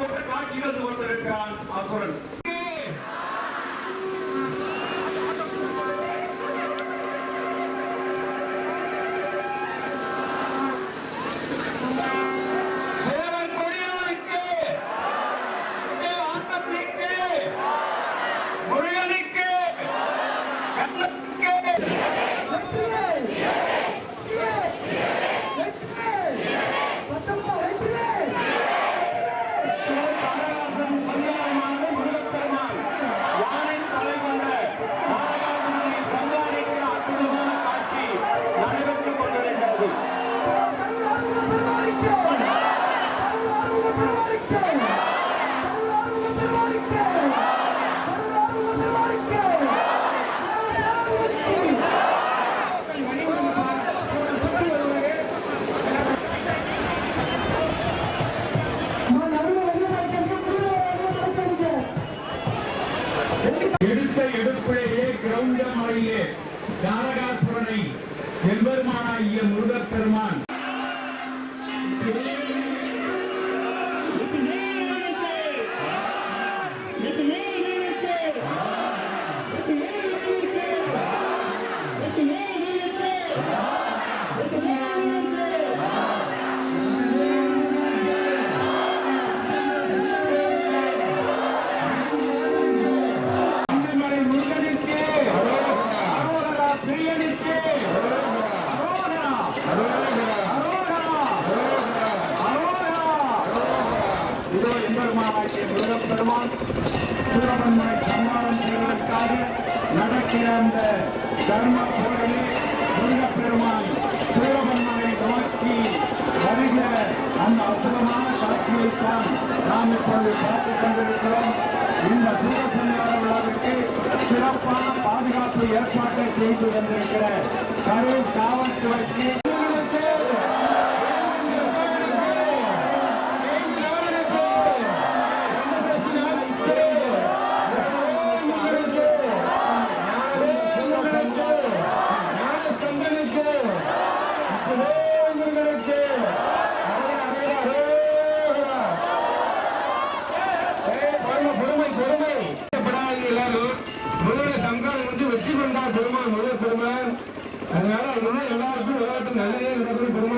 போன்ற காட்சிகள் கொடுத்திருக்கிறான் அசுரன் Thank you. எடுப்பிலேயே மலையிலே தாரகாசுரனை எம்பெருமானாகிய முருகப்பெருமான் அந்திமலை இதோ எம்பெருமானாகிய முருகப்பெருமான் சூரமன்மனை சம்மானம் செய்வதற்காக நடக்கிற அந்த தர்ம போரிலே முருகப்பெருமான் சூரமன்மனை நோக்கி வருகிற அந்த அற்புதமான காட்சியைத்தான் நாம் இப்பொழுது பார்த்துக் கொண்டிருக்கிறோம். இந்த சூரசன்னியார விழாவிற்கு சிறப்பான பாதுகாப்பு ஏற்பாட்டை செய்து வந்திருக்கிற கரூர் காவல்துறைக்கு முதல் பெருமை அதனால எல்லாருக்கும் விளையாட்டு நல்லதே நடக்கணும்